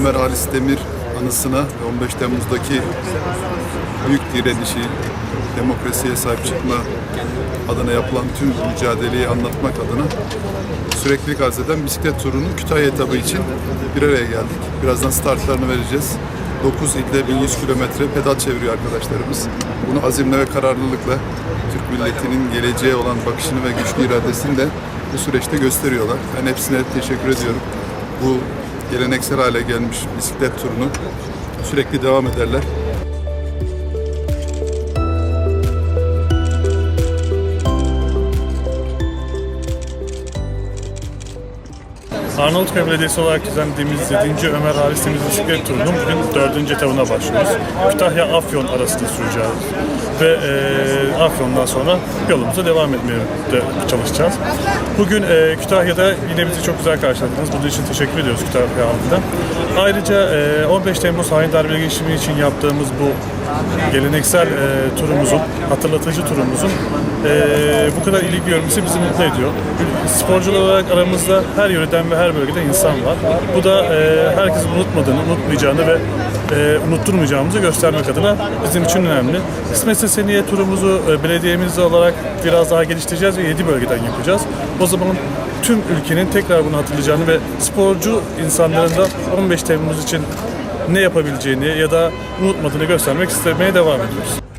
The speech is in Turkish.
Ömer Halis Demir anısına ve 15 Temmuz'daki büyük direnişi, demokrasiye sahip çıkma adına yapılan tüm mücadeleyi anlatmak adına sürekli arz eden bisiklet turunun Kütahya etabı için bir araya geldik. Birazdan startlarını vereceğiz. 9 ilde 1100 kilometre pedal çeviriyor arkadaşlarımız. Bunu azimle ve kararlılıkla Türk milletinin geleceğe olan bakışını ve güçlü iradesini de bu süreçte gösteriyorlar. Ben hepsine teşekkür ediyorum. Bu geleneksel hale gelmiş bisiklet turunu sürekli devam ederler. Arnavutköy Belediyesi olarak düzenlediğimiz 7. Ömer Halis Temiz Bisiklet Turu'nun bugün 4. etabına başlıyoruz. Kütahya Afyon arasında süreceğiz. Ve e, Afyon'dan sonra yolumuza devam etmeye de çalışacağız. Bugün e, Kütahya'da yine bizi çok güzel karşıladınız. Bunun için teşekkür ediyoruz Kütahya halkına. Ayrıca e, 15 Temmuz hain darbe girişimi için yaptığımız bu geleneksel e, turumuzun, hatırlatıcı turumuzun e, bu kadar ilgi görmesi bizi mutlu ediyor. Sporcular olarak aramızda her yöreden ve her bölgede insan var. Bu da e, herkesin unutmadığını, unutmayacağını ve e, unutturmayacağımızı göstermek adına bizim için önemli. Kısmetse seneye turumuzu e, belediyemiz olarak biraz daha geliştireceğiz ve 7 bölgeden yapacağız. O zaman tüm ülkenin tekrar bunu hatırlayacağını ve sporcu insanların da 15 Temmuz için ne yapabileceğini ya da unutmadığını göstermek istemeye devam ediyoruz.